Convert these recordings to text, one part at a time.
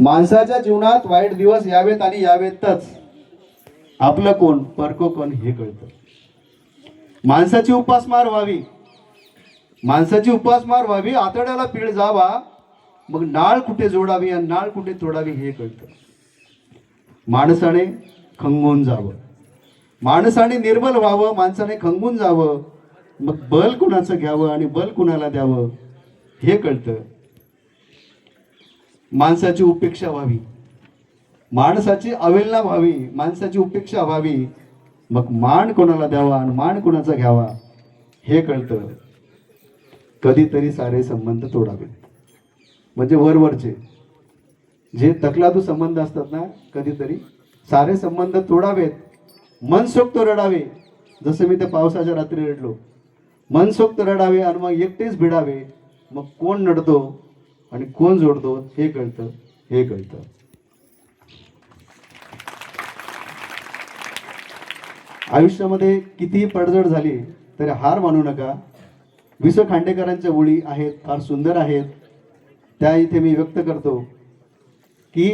माणसाच्या जीवनात वाईट दिवस यावेत आणि यावेतच. आपलं कोण परको कोण हे कळतं. माणसाची उपासमार व्हावी. माणसाची उपासमार व्हावी आतड्याला पीळ जावा मग नाळ कुठे जोडावी आणि नाळ कुठे तोडावी हे कळतं. माणसाने खंगून जावं. माणसाने निर्बल व्हावं माणसाने खंगून जावं मग बल कुणाचं घ्यावं आणि बल कुणाला द्यावं हे कळतं. माणसाची उपेक्षा व्हावी. माणसाची अवेलना व्हावी माणसाची उपेक्षा व्हावी. मग मान कोणाला द्यावा आणि मान कोणाचा घ्यावा हे कळतं. कधीतरी सारे संबंध तोडावे म्हणजे वरवरचे. जे तकलादू संबंध असतात ना कधीतरी सारे संबंध तोडावेत. मनसोक्त रडावे. जसं मी त्या पावसाच्या रात्री रडलो. मनसोक्त रडावे आणि मग एकटेच भिडावे. मग कोण नडतो आणि कोण जोडतो? हे कळतं हे कळतं. आयुष्यामध्ये कितीही पडझड झाली तरी हार मानू नका. वि स खांडेकरांच्या ओळी आहेत फार सुंदर आहेत. त्या इथे मी व्यक्त करतो की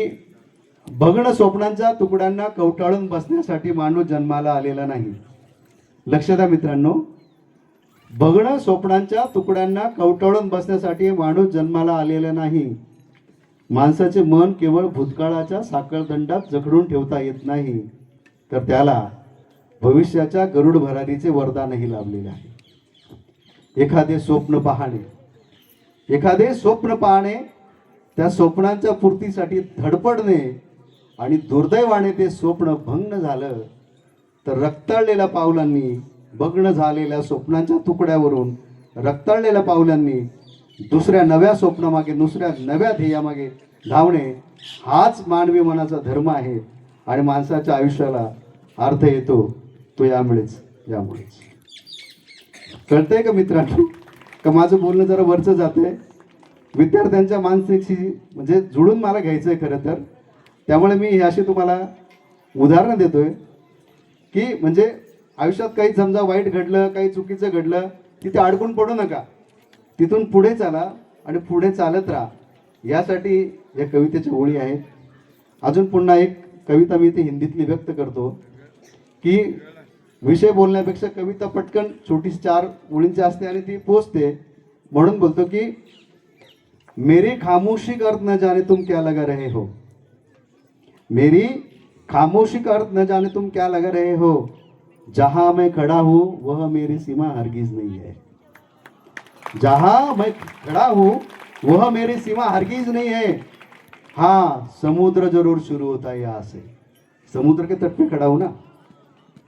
भग्न स्वप्नांच्या तुकड्यांना कवटाळून बसण्यासाठी माणूस जन्माला आलेला नाही. लक्ष द्या मित्रांनो भगड स्वप्नांच्या तुकड्यांना कवटाळून बसण्यासाठी माणूस जन्माला आलेला नाही. माणसाचे मन केवळ भूतकाळाच्या साखळदंडात जखडून ठेवता येत नाही. तर त्याला भविष्याच्या गरुड भरारीचे वरदानही लाभलेले आहे. एखादे स्वप्न पाहणे. एखादे स्वप्न पाहणे त्या स्वप्नांच्या पूर्तीसाठी धडपडणे आणि दुर्दैवाने ते स्वप्न भंग झालं तर रक्ताळलेल्या पावलांनी भग्न झालेल्या स्वप्नांच्या तुकड्यावरून रक्ताळलेल्या पावलांनी दुसऱ्या नव्या स्वप्नामागे दुसऱ्या नव्या ध्येयामागे धावणे हाच मानवी मनाचा धर्म आहे आणि माणसाच्या आयुष्याला अर्थ येतो तो यामुळेच यामुळेच. कळतंय का मित्रांनो? का माझं बोलणं जरा वरचं जातंय? विद्यार्थ्यांच्या मानसिकशी म्हणजे जुळून मला घ्यायचं आहे खरं तर. त्यामुळे मी हे अशी तुम्हाला उदाहरणं देतोय की म्हणजे आयुष्यात काही समजा वाईट घडलं काही चुकीचं घडलं तिथे अडकून पडू नका. तिथून पुढे चाला आणि पुढे चालत राहा. यासाठी या कवितेच्या ओळी आहेत. अजून पुन्हा एक कविता मी इथे हिंदीतली व्यक्त करतो की विषय बोलण्यापेक्षा कविता पटकन छोटी चार ओळींची असते आणि ती पोचते. म्हणून बोलतो की मेरी खामोशी का अर्थ न जाने तुम क्या लगा रहे हो? मेरी खामोशी का अर्थ न जाने तुम क्या लगा रहे हो? जहाँ मैं खड़ा हूँ, वह मेरी सीमा हरगिज नहीं है। जहाँ मैं खड़ा हूँ, वह मेरी सीमा हरगिज नहीं है। हाँ समुद्र ज़रूर शुरू होता है यहाँ से। समुद्र के तट पे खड़ा हूँ ना?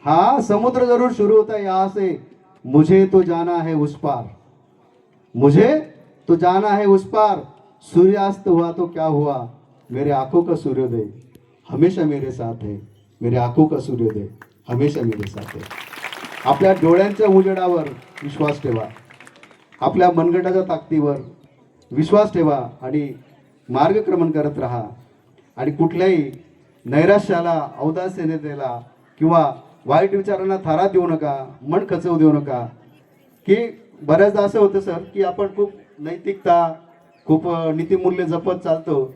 हाँ समुद्र ज़रूर शुरू होता है यहाँ से। मुझे तो जाना है उस पार। मुझे तो जाना है उस पार। सूर्यास्त हुआ तो क्या हुआ? मेरे आँखों का सूर्योदय। हमेशा मेरे साथ है। मेरे आँखों का सूर्योदय। हमेशा मेरे साथ है आपल्या डोळ्यांच्या उजेडावर विश्वास ठेवा. आपल्या मनगटाच्या ताकदीवर विश्वास ठेवा आणि मार्गक्रमण करत राहा. आणि कुठल्याही नैराश्याला औदासीनतेला किंवा वाईट विचारांना थारा देऊ नका मन खचवू देऊ नका. की बऱ्याचदा असं होतं सर की आपण खूप नैतिकता खूप नीतिमूल्य जपत चालतो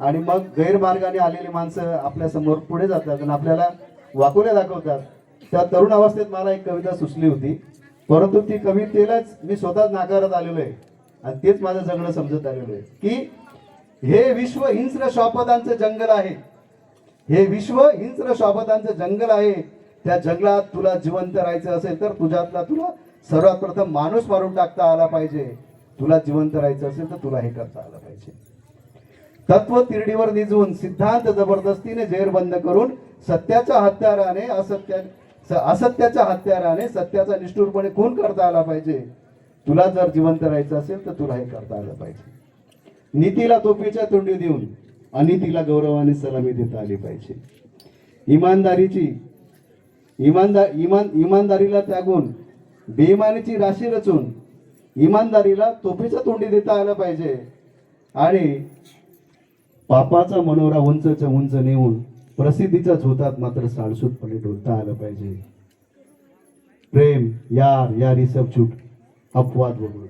आणि मग गैरमार्गाने आलेली माणसं आपल्यासमोर पुढे जातात आणि आपल्याला वाकुल्या दाखवतात. त्या तरुण अवस्थेत मला एक कविता सुचली होती. परंतु ती कवितेलाच मी स्वतःच नाकारत आलेलो आहे. आणि तेच माझं जगणं समजत आलेलो आहे. की हे विश्व हिंस्र शॉपदांचं जंगल आहे. हे विश्व हिंस्र शॉपदांचं जंगल आहे. त्या जंगलात तुला जिवंत राहायचं असेल तर तुझ्यातला तुला सर्वात प्रथम माणूस मारून टाकता आला पाहिजे. तुला जिवंत राहायचं असेल तर तुला हे करता आलं पाहिजे. तत्व तिरडीवर निजवून सिद्धांत जबरदस्तीने जेरबंद करून सत्याच्या हत्याराने असत्या स- असत्याच्या हत्याराने सत्याचा निष्ठुरपणे खून करता आला पाहिजे. तुला जर जिवंत राहायचं असेल तर तुला हे करता आलं पाहिजे. नीतीला तोफीच्या तोंडी देऊन अनितीला गौरवाने सलामी देता आली पाहिजे. इमानदारीची इमानदार इमान इमानदारीला त्यागून बेईमानीची राशी रचून इमानदारीला तोफीच्या तोंडी देता आलं पाहिजे. आणि पापाचा मनोरा उंचच्या उंच नेऊन प्रसिद्धीच्या झोतात मात्र साळसूतपणे डोलता आलं पाहिजे. प्रेम यार यारी सब झूट अपवाद वगळून.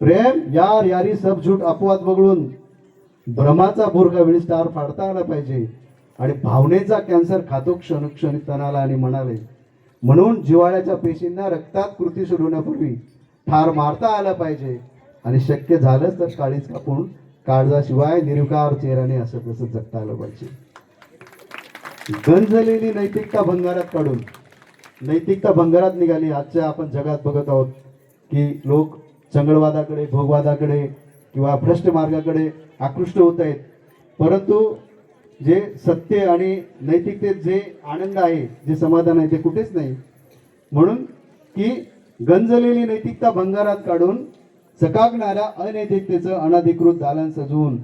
प्रेम यार यारी सब झूट अपवाद वगळून भ्रमाचा भोरगा वेळी स्टार फाडता आला पाहिजे आणि भावनेचा कॅन्सर खातो क्षणोक्षणी तणाला आणि म्हणाले म्हणून जिवाळ्याच्या पेशींना रक्तात कृती सोडवण्यापूर्वी ठार मारता आला पाहिजे आणि शक्य झालंच तर काळीच कापून काळजाशिवाय निर्विकार चेहऱ्याने असं तसं जगता आलं पाहिजे? गंजलेली नैतिकता भंगारात काढून नैतिकता भंगारात निघाली. आजच्या आपण जगात बघत आहोत की लोक चंगळवादाकडे भोगवादाकडे किंवा भ्रष्ट मार्गाकडे आकृष्ट होत आहेत. परंतु जे सत्य आणि नैतिकतेत जे आनंद आहे जे समाधान आहे ते कुठेच नाही. म्हणून की गंजलेली नैतिकता भंगारात काढून चकाकणाऱ्या अनैतिकतेचं अनधिकृत दालन सजवून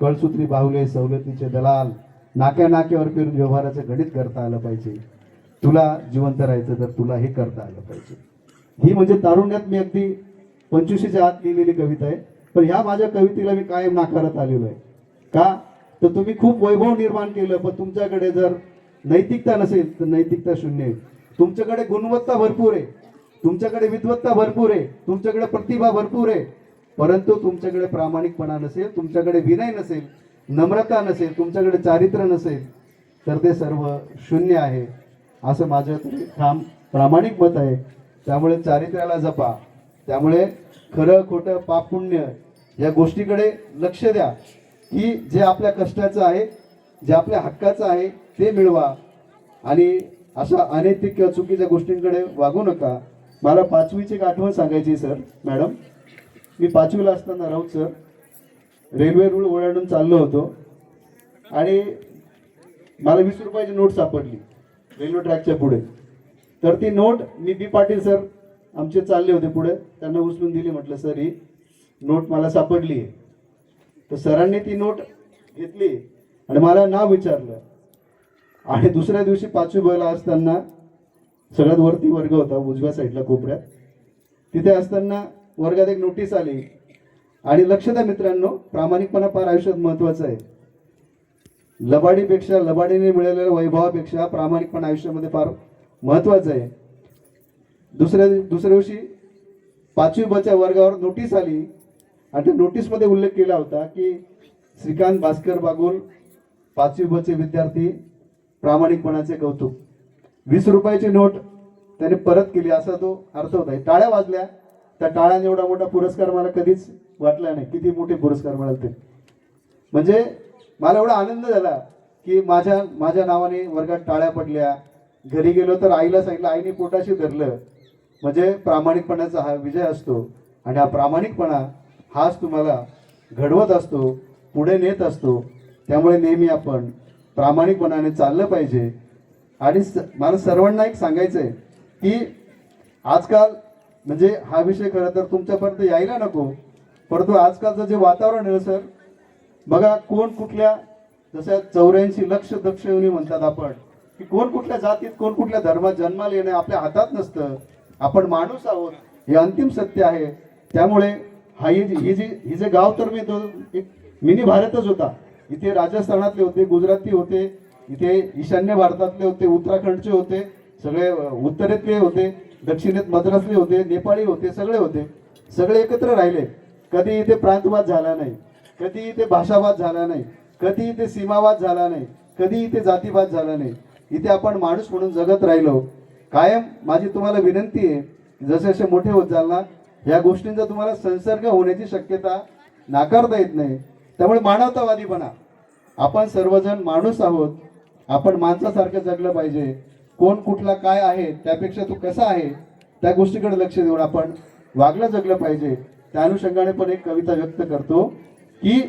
कळसूत्री बाहुले सवलतीचे दलाल नाक्या नाक्यावर फिरून व्यवहाराचं गणित करता आलं पाहिजे. तुला जिवंत राहायचं तर तुला हे करता आलं पाहिजे. ही म्हणजे तारुण्यात मी अगदी पंचवीशीच्या आत लिहिलेली कविता आहे. पण ह्या माझ्या कवितेला मी कायम नाकारत आलेलो आहे. का? तर तुम्ही खूप वैभव निर्माण केलं पण तुमच्याकडे जर नैतिकता नसेल तर नैतिकता शून्य आहे. तुमच्याकडे गुणवत्ता भरपूर आहे. तुमच्याकडे विद्वत्ता भरपूर आहे. तुमच्याकडे प्रतिभा भरपूर आहे. परंतु तुमच्याकडे प्रामाणिकपणा नसेल तुमच्याकडे विनय नसेल नम्रता नसेल तुमच्याकडे चारित्र्य नसेल तर ते सर्व शून्य आहे. असं माझं तरी ठाम प्रामाणिक मत आहे. त्यामुळे चारित्र्याला जपा. त्यामुळे खरं खोटं पाप पुण्य या गोष्टीकडे लक्ष द्या. की जे आपल्या कष्टाचं आहे जे आपल्या हक्काचं आहे ते मिळवा. आणि अशा अनैतिक किंवा चुकीच्या गोष्टींकडे वागू नका. मला पाचवीची एक आठवण सांगायची सर. मॅडम मी पाचवीला असताना राऊत सर रेल्वे रूळ ओलांडून चाललो होतो आणि मला वीस रुपयाची नोट सापडली रेल्वे ट्रॅकच्या पुढे. तर ती नोट मी बी पाटील सर आमचे चालले होते पुढे. त्यांना उचलून दिली म्हटलं सर ही नोट मला सापडली आहे. तर सरांनी ती नोट घेतली आणि मला नाव विचारलं. आणि दुसऱ्या दिवशी पाचवी बैला असताना सगळ्यात वरती वर्ग होता उजव्या साईडला कोपऱ्यात. तिथे असताना वर्गात एक नोटीस आली. आणि लक्ष द्या मित्रांनो प्रामाणिकपणा फार आयुष्यात महत्त्वाचा आहे. लबाडीपेक्षा लबाडीने मिळालेल्या वैभवापेक्षा प्रामाणिकपणा आयुष्यामध्ये फार महत्वाचं आहे. दुसऱ्या दुसऱ्या दिवशी पाचवी बच्या वर्गावर नोटीस आली. आणि त्या नोटीसमध्ये उल्लेख केला होता की श्रीकांत भास्कर बागुल पाचवी बचे विद्यार्थी प्रामाणिकपणाचे कौतुक. वीस रुपयाची नोट त्याने परत केली असा तो अर्थ होता. टाळ्या वाजल्या. त्या टाळ्याने एवढा मोठा पुरस्कार मला कधीच वाटला नाही. किती मोठे पुरस्कार मिळाले ते. म्हणजे मला एवढा आनंद झाला की माझ्या माझ्या नावाने वर्गात टाळ्या पडल्या. घरी गेलो तर आईला सांगितलं आईने पोटाशी धरलं. म्हणजे प्रामाणिकपणाचा हा विजय असतो. आणि हा प्रामाणिकपणा हाच तुम्हाला घडवत असतो पुढे नेत असतो. त्यामुळे नेहमी आपण प्रामाणिकपणाने चाललं पाहिजे. आणि स- मला सर्वांना एक सांगायचं आहे की आजकाल म्हणजे हा विषय खरं तर तुमच्यापर्यंत यायला नको परंतु आजकालचं जे वातावरण आहे सर बघा कोण कुठल्या जसं चौऱ्याऐंशी लक्ष दक्षिणी म्हणतात आपण की कोण कुठल्या जातीत कोण कुठल्या धर्मात जन्माला येणे आपल्या हातात नसतं आपण माणूस आहोत हे अंतिम सत्य आहे. त्यामुळे हा ही जी ही जी ही जे गाव तर मी तो एक मिनी भारतच होता इथे राजस्थानातले होते गुजराती होते इथे ईशान्य भारतातले होते उत्तराखंडचे होते सगळे उत्तरेतले होते दक्षिणेत मद्रासले होते नेपाळी होते सगळे होते. सगळे एकत्र राहिले. कधी इथे प्रांतवाद झाला नाही कधी इथे भाषावाद झाला नाही कधी इथे सीमावाद झाला नाही कधी इथे जातीवाद झाला नाही. इथे आपण माणूस म्हणून जगत राहिलो. कायम माझी तुम्हाला विनंती आहे जसे जसे मोठे होत जाल ना या गोष्टींचा तुम्हाला संसर्ग होण्याची शक्यता नाकारता येत नाही. त्यामुळे मानवतावादी बना. आपण सर्वजण माणूस आहोत आपण माणसासारखं जगलं पाहिजे. कोण कुठला काय आहे त्यापेक्षा तू कसा आहे त्या गोष्टीकडे लक्ष देऊन आपण वागलं जगलं पाहिजे. त्या अनुषंगाने पण एक कविता व्यक्त करतो की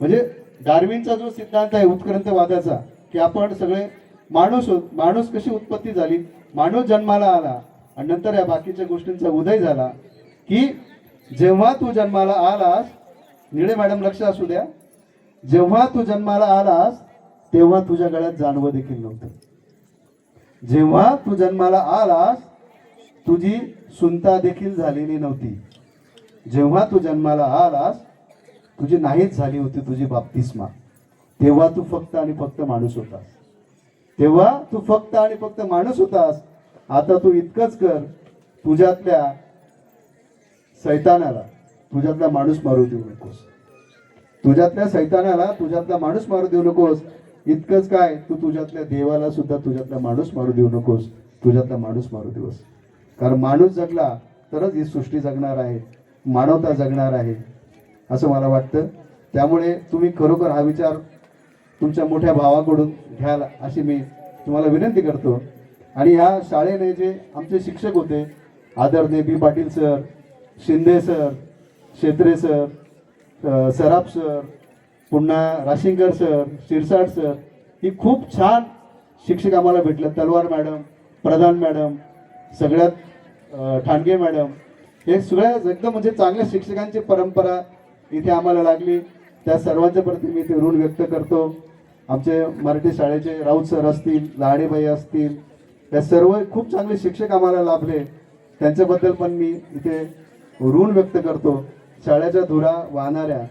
म्हणजे डार्विनचा जो सिद्धांत आहे उत्क्रांतवादाचा की आपण सगळे माणूस माणूस कशी उत्पत्ती झाली माणूस जन्माला आला आणि नंतर या बाकीच्या गोष्टींचा उदय झाला की जेव्हा तू जन्माला आलास निळे मॅडम लक्ष असू द्या जेव्हा तू जन्माला आलास तेव्हा तुझ्या गळ्यात जाणवं देखील नव्हतं. जेव्हा तू जन्माला आलास तुझी सुनता देखील झालेली नव्हती. जेव्हा तू जन्माला आलास तुझी नाहीच झाली होती तुझी बाप्तिस्मा. तेव्हा तू फक्त आणि फक्त माणूस होतास. तेव्हा तू फक्त आणि फक्त माणूस होतास. आता तू इतकंच कर तुझ्यातल्या सैतानाला तुझ्यातला माणूस मारू देऊ नकोस. तुझ्यातल्या सैतानाला तुझ्यातला माणूस मारू देऊ नकोस. इतकंच काय? तू तुझ्यातल्या देवाला सुद्धा तुझ्यातला माणूस मारू देऊ नकोस. तुझ्यातला माणूस मारू देऊस कारण माणूस जगला तरच ही सृष्टी जगणार आहे. मानवता जगणार आहे. असं मला वाटतं. त्यामुळे तुम्ही खरोखर हा विचार तुमच्या मोठ्या भावाकडून घ्याल अशी मी तुम्हाला विनंती करतो. आणि ह्या शाळेने जे आमचे शिक्षक होते आदरणीय B Patil sir Shinde sir Shetre sir Saraf sir पुन्हा राशिंकर सर शिरसाट सर ही खूप छान शिक्षक आम्हाला भेटलं. तलवार मॅडम प्रधान मॅडम सगळ्यात ठाणगे मॅडम हे सगळ्या एकदम म्हणजे चांगल्या शिक्षकांची परंपरा इथे आम्हाला लागली. त्या सर्वांच्या प्रती मी ते ऋण व्यक्त करतो. आमचे मराठी शाळेचे राऊत सर असतील लाडेबाई असतील या सर्व खूप चांगले शिक्षक आम्हाला लाभले. त्यांच्याबद्दल पण मी इथे ऋण व्यक्त करतो. शाळेच्या धुरा वाहणाऱ्या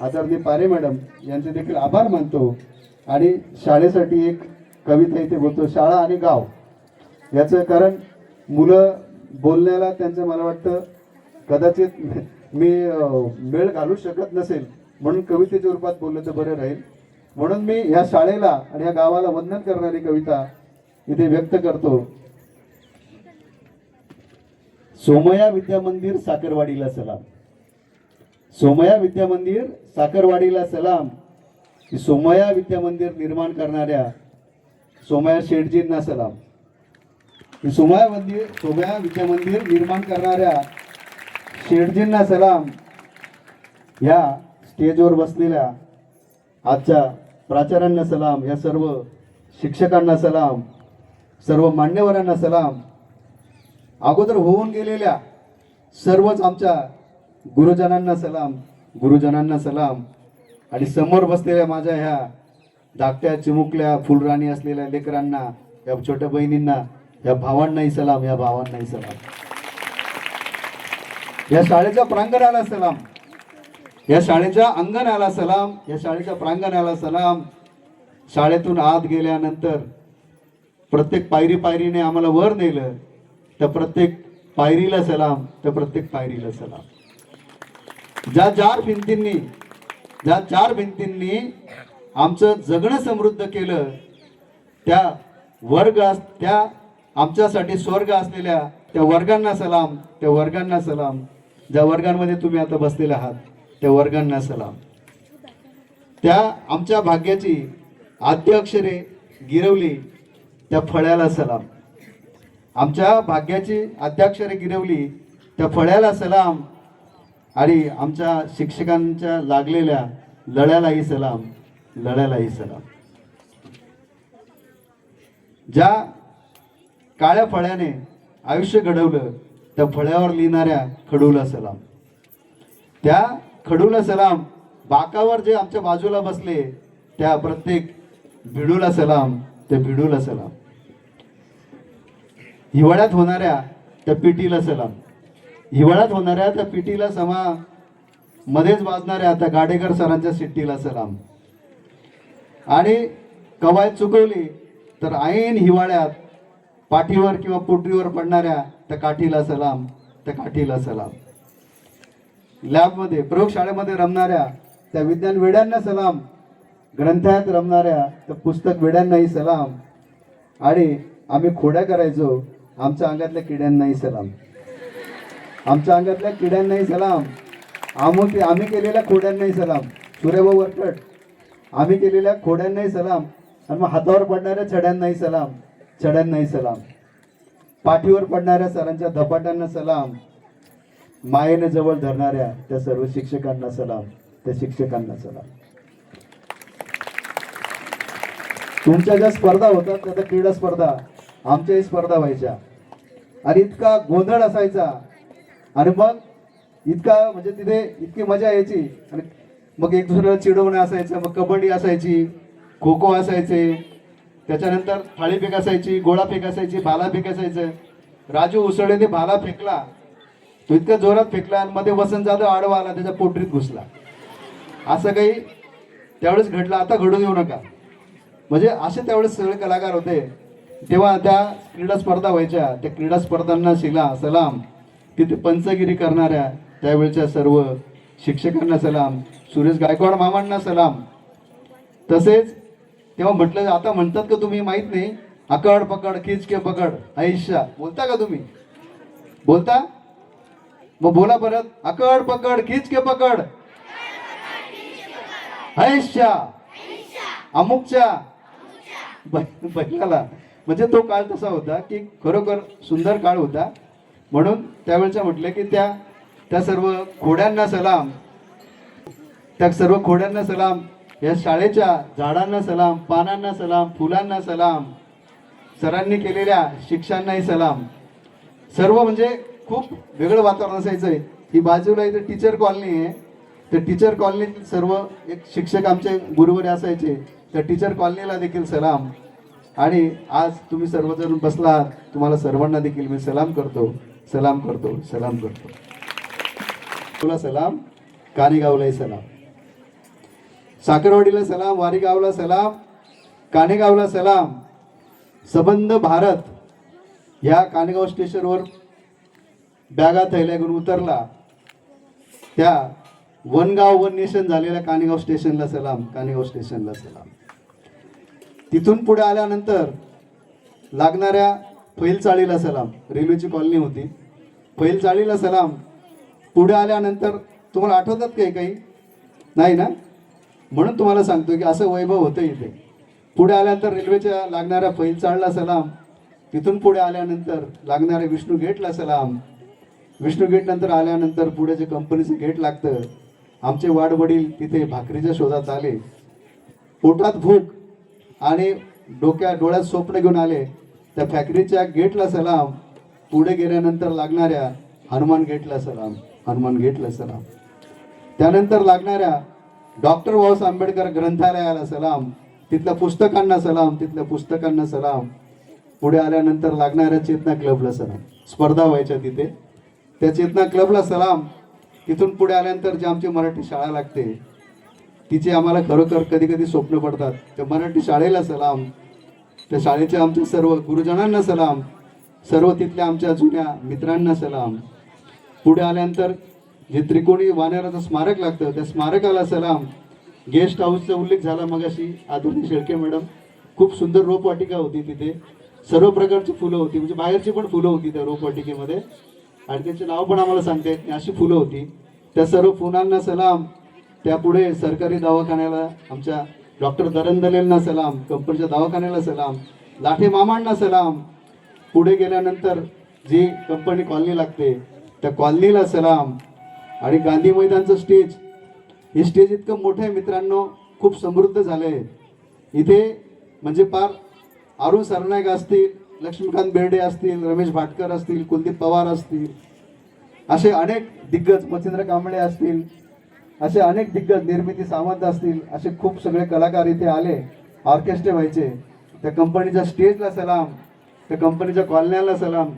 आदरणीय पारे मॅडम यांचे देखील आभार मानतो. आणि शाळेसाठी एक कविता इथे बोलतो शाळा आणि गाव. याचं कारण मुलं बोलण्याला त्यांचं मला वाटतं कदाचित मी वेळ घालू शकत नसेल. म्हणून कवितेच्या रूपात बोललं तर बरं राहील. म्हणून मी ह्या शाळेला आणि या गावाला वंदन करणारी कविता इथे व्यक्त करतो. सोमया विद्या मंदिर साखरवाडीला सलाम सोमया विद्या मंदिर साखरवाडीला सलाम. की सोमया विद्या मंदिर निर्माण करणाऱ्या सोमया शेठजींना सलाम. की सोमया मंदिर सोमया विद्या मंदिर निर्माण करणाऱ्या शेठजींना सलाम. या स्टेजवर बसलेल्या आजच्या प्राचार्यांना सलाम. या सर्व शिक्षकांना सलाम. सर्व मान्यवरांना सलाम. अगोदर होऊन गेलेल्या सर्वच आमच्या गुरुजनांना सलाम गुरुजनांना सलाम. आणि समोर बसलेल्या माझ्या ह्या धाकट्या चिमुकल्या फुलराणी असलेल्या लेकरांना या छोट्या बहिणींना या भावांनाही सलाम या भावांनाही सलाम. या शाळेच्या प्रांगणाला सलाम. या शाळेच्या अंगणाला सलाम. या शाळेच्या प्रांगणाला सलाम. शाळेतून आत गेल्यानंतर प्रत्येक पायरी पायरीने आम्हाला वर नेलं त्या प्रत्येक पायरीला सलाम त्या प्रत्येक पायरीला सलाम. ज्या चार भिंतींनी ज्या चार भिंतींनी आमचं जगणं समृद्ध केलं त्या वर्ग अस- त्या आमच्यासाठी स्वर्ग असलेल्या त्या वर्गांना सलाम त्या वर्गांना सलाम. ज्या वर्गांमध्ये तुम्ही आता बसलेले आहात त्या वर्गांना सलाम. त्या आमच्या भाग्याची आद्य अक्षरे गिरवली त्या फळ्याला सलाम. आमच्या भाग्याची आद्याक्षरे गिरवली त्या फळ्याला सलाम. आणि आमच्या शिक्षकांच्या लागलेल्या लढ्यालाही सलाम लढ्यालाही सलाम. ज्या काळ्या फळ्याने आयुष्य घडवलं त्या फळ्यावर लिहिणाऱ्या खडूला सलाम. त्या खडूला सलाम बाकावर जे आमच्या बाजूला बसले त्या प्रत्येक भिडूला सलाम त्या भिडूला सलाम. हिवाळ्यात होणाऱ्या त्या पिटीला सलाम. हिवाळ्यात होणाऱ्या त्या पिटीला समा मध्येच वाजणाऱ्या त्या गाडेकर सरांच्या सिट्टीला सलाम. आणि कवायत चुकवली तर ऐन हिवाळ्यात पाठीवर किंवा पोटरीवर पडणाऱ्या त्या काठीला सलाम त्या काठीला सलाम. लॅबमध्ये प्रयोगशाळेमध्ये रमणाऱ्या त्या विज्ञान वेड्यांना सलाम ग्रंथालयात रमणाऱ्या त्या पुस्तक वेड्यांनाही सलाम आणि आम्ही खोड्या करायचो आमच्या अंगातल्या किड्यांनाही सलाम. आमच्या अंगातल्या किड्यांनाही सलाम. आम्ही आम्ही केलेल्या खोड्यांनाही सलाम. सूर्यभाऊ वरकट आम्ही केलेल्या खोड्यांनाही सलाम. आणि मग हातावर पडणाऱ्या छड्यांनाही सलाम. छड्यांनाही सलाम. पाठीवर पडणाऱ्या सरांच्या धपाट्यांना सलाम. मायेने जवळ धरणाऱ्या त्या सर्व शिक्षकांना सलाम. त्या शिक्षकांना सलाम. तुमच्या ज्या स्पर्धा होतात त्या क्रीडा स्पर्धा आमच्याही स्पर्धा व्हायच्या. आणि इतका गोंधळ असायचा. आणि मग इतका म्हणजे तिथे इतकी मजा यायची. आणि मग एक दुसऱ्याला चिडवणं असायचं मग कबड्डी असायची खो खो असायचे. त्याच्यानंतर थाळीफेक असायची गोळाफेक असायची भालाफेक असायचं. राजू उसळेने भाला फेकला. तो इतक्या जोरात फेकला आणि मध्ये वसंत जाधव आडवा आला त्याच्या पोटरीत घुसला. असं काही त्यावेळेस घडलं आता घडून येऊ नका. म्हणजे असे त्यावेळेस सगळे कलाकार होते. तेव्हा त्या क्रीडा स्पर्धा व्हायच्या. त्या क्रीडा स्पर्धांना शिला सलाम. तिथे पंचगिरी करणाऱ्या त्यावेळच्या सर्व शिक्षकांना सलाम सुरेश गायकवाड मामांना सलाम. तसेच तेव्हा म्हटलं आता म्हणतात का तुम्ही माहीत नाही अकड पकड खिचके पकड आयुष्या बोलता का तुम्ही? बोलता? मग बोला परत अकड पकड खिचके पकड. आयुष्या अमुकच्या. बै- बैलाला. म्हणजे तो काळ तसा होता की खरोखर सुंदर काळ होता. म्हणून त्यावेळेचं म्हटलं की त्या त्या सर्व खोड्यांना सलाम. त्या सर्व खोड्यांना सलाम. या शाळेच्या झाडांना सलाम पानांना सलाम फुलांना सलाम. सरांनी केलेल्या शिक्षांनाही सलाम. सर्व म्हणजे खूप वेगळं वातावरण असायचं. आहे ही बाजूला इथं टीचर कॉलनी आहे. तर टीचर कॉलनीत सर्व एक शिक्षक आमचे गुरुवारी असायचे. त्या टीचर कॉलनीला देखील सलाम. आणि आज तुम्ही सर्वजण बसलात. तुम्हाला सर्वांना देखील मी सलाम करतो. सलाम करतो सलाम करतो. तुला सलाम कानेगावलाही सलाम. साखरवाडीला सलाम वारीगावला सलाम कानेगावला सलाम. सबंध भारत ह्या कानेगाव स्टेशनवर बॅगा थैल्या घेऊन उतरला. त्या वनगाव वन नेशन झालेल्या कानेगाव स्टेशनला सलाम कानेगाव स्टेशनला सलाम. तिथून पुढे आल्यानंतर लागणाऱ्या फैलचाळीला सलाम. रेल्वेची कॉलनी होती. फैलचाळीला सलाम. पुढे आल्यानंतर तुम्हाला आठवतात काही काही? नाही ना? म्हणून तुम्हाला सांगतो की असं वैभव होतं इथे. पुढे आल्यानंतर रेल्वेच्या लागणाऱ्या फैलचाळला सलाम. तिथून पुढे आल्यानंतर लागणाऱ्या विष्णू गेटला सलाम. विष्णू गेट नंतर आल्यानंतर पुढे जे कंपनीचं गेट लागतं आमचे वाडवडील तिथे भाकरीच्या शोधात आले. पोटात भूक आणि डोक्या डोळ्यात स्वप्न घेऊन आले. त्या फॅक्टरीच्या गेटला सलाम. पुढे गेल्यानंतर लागणाऱ्या हनुमान गेटला सलाम. हनुमान गेटला सलाम. त्यानंतर लागणाऱ्या डॉक्टर बाबासाहेब आंबेडकर ग्रंथालयाला सलाम. तिथल्या पुस्तकांना सलाम तिथल्या पुस्तकांना सलाम. पुढे आल्यानंतर लागणाऱ्या चेतना क्लबला सलाम. स्पर्धा व्हायच्या तिथे. त्या चेतना क्लबला सलाम. तिथून पुढे आल्यानंतर जी आमची मराठी शाळा लागते तिचे आम्हाला खरोखर कधी कधी स्वप्न पडतात. त्या मराठी शाळेला सलाम. त्या शाळेच्या आमच्या सर्व गुरुजनांना सलाम. सर्व तिथल्या आमच्या जुन्या मित्रांना सलाम. पुढे आल्यानंतर जे त्रिकोणी वानराचं स्मारक लागतं त्या स्मारकाला सलाम. गेस्ट हाऊसचा उल्लेख झाला मगाशी आधुनिक शेळके मॅडम. खूप सुंदर रोपवाटिका होती तिथे. सर्व प्रकारची फुलं होती म्हणजे बाहेरची पण फुलं होती त्या रोपवाटिकेमध्ये. आणि त्याचे नाव पण आम्हाला सांगता येत नाही अशी फुलं होती. त्या सर्व फुलांना सलाम. त्यापुढे सरकारी दवाखान्याला आमच्या डॉक्टर दरंदलेंना सलाम कंपनीच्या दवाखान्याला सलाम लाठे मामांना सलाम. पुढे गेल्यानंतर जी कंपनी कॉलनी लागते त्या कॉलनीला सलाम. आणि गांधी मैदानचं स्टेज हे स्टेज इतकं मोठं आहे मित्रांनो खूप समृद्ध झालं आहे इथे म्हणजे पार अरुण सरनाईक असतील लक्ष्मीकांत बेर्डे असतील रमेश भाटकर असतील कुलदीप पवार असतील असे अनेक दिग्गज मच्छिंद्र कांबळे असतील असे अनेक दिग्गज निर्मिती सामंत असतील असे खूप सगळे कलाकार इथे आले ऑर्केस्ट्रे व्हायचे. त्या कंपनीच्या स्टेजला सलाम त्या कंपनीच्या कॉलन्याला सलाम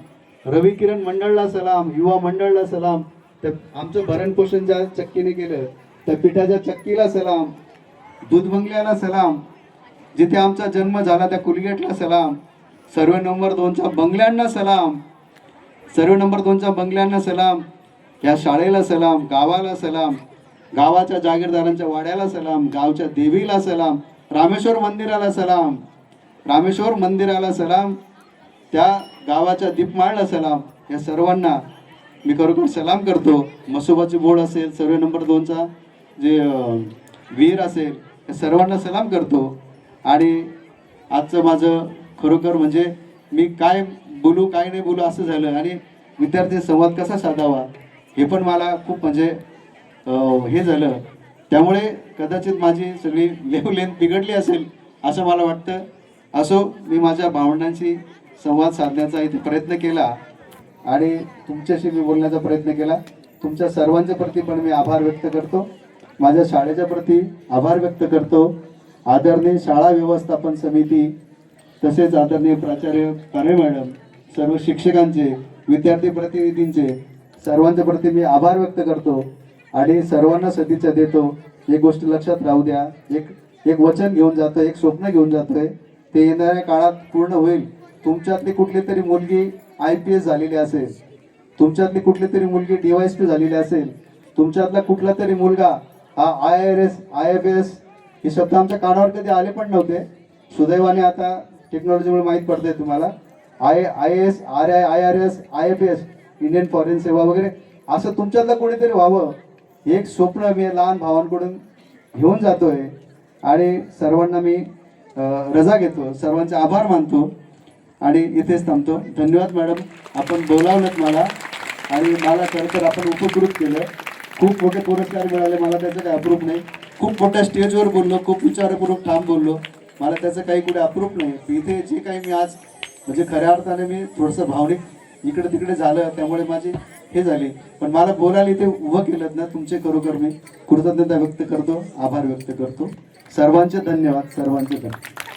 रवी किरण मंडळला सलाम युवा मंडळला सलाम त्या आमचं भरणपोषण ज्या चक्कीने केलं त्या पिठाच्या चक्कीला सलाम दूधबंगल्याला सलाम जिथे आमचा जन्म झाला त्या कुलगेटला सलाम सर्वे नंबर दोनच्या बंगल्यांना सलाम सर्व नंबर दोनच्या बंगल्यांना सलाम या शाळेला सलाम गावाला सलाम गावाच्या जागीरदारांच्या वाड्याला सलाम गावच्या देवीला सलाम रामेश्वर मंदिराला सलाम रामेश्वर मंदिराला सलाम त्या गावाच्या दीपमाळला सलाम. या सर्वांना मी खरोखर सलाम करतो. मसोबाची बोर्ड असेल सर्वे नंबर दोनचा जे वीर असेल या सर्वांना सलाम करतो. आणि आजचं माझं खरोखर म्हणजे मी काय बोलू काय नाही बोलू असं झालं. आणि विद्यार्थी संवाद कसा साधावा हे पण मला खूप म्हणजे हे झालं. त्यामुळे कदाचित माझी सगळी लेवलेन बिघडली असेल असं मला वाटतं. असो मी माझ्या भावंडांशी संवाद साधण्याचा इथे प्रयत्न केला आणि तुमच्याशी मी बोलण्याचा प्रयत्न केला. तुमच्या सर्वांच्या प्रती पण मी आभार व्यक्त करतो. माझ्या शाळेच्या प्रती आभार व्यक्त करतो. आदरणीय शाळा व्यवस्थापन समिती तसेच आदरणीय प्राचार्य कारे मॅडम सर्व शिक्षकांचे विद्यार्थी प्रतिनिधींचे सर्वांच्या प्रती मी आभार व्यक्त करतो. आणि सर्वांना सदिच्छा देतो. एक गोष्ट लक्षात राहू द्या. एक एक वचन घेऊन जातोय एक स्वप्न घेऊन जातोय. ते येणाऱ्या काळात पूर्ण होईल. तुमच्यातली कुठली तरी मुलगी आय पी एस झालेली असेल तुमच्यातली कुठली तरी मुलगी डीवायस पी झालेली असेल तुमच्यातला कुठला तरी मुलगा हा I R S I F S हे शब्द आमच्या कानावर कधी आले पण नव्हते. सुदैवाने आता टेक्नॉलॉजीमुळे माहीत पडतंय तुम्हाला. I I S R I I R S I F S Indian foreign सेवा वगैरे असं तुमच्यातलं कोणीतरी व्हावं. एक स्वप्न मी लहान भावांकडून घेऊन जातोय आणि सर्वांना मी रजा घेतो. सर्वांचे आभार मानतो आणि इथेच थांबतो. धन्यवाद मॅडम. आपण बोलावलं मला आणि मला खरं तर आपण उपकृत केलं. खूप मोठे पुरस्कार मिळाले. मला त्याचं काही अप्रूप नाही. खूप मोठ्या स्टेजवर बोललो. खूप विचारपूर्वक ठाम बोललो. मला त्याचं काही कुठे अप्रूप नाही. इथे जे काही मी आज म्हणजे खऱ्या अर्थाने मी थोडंसं भावनिक इकडे तिकडे झालं. त्यामुळे माझी हे झाले. पण मला बोलायला इथे उभं केलं ना तुमचे खरोखर मी. कृतज्ञता व्यक्त करतो आभार व्यक्त करतो. सर्वांचे धन्यवाद सर्वांचे धन्यवाद.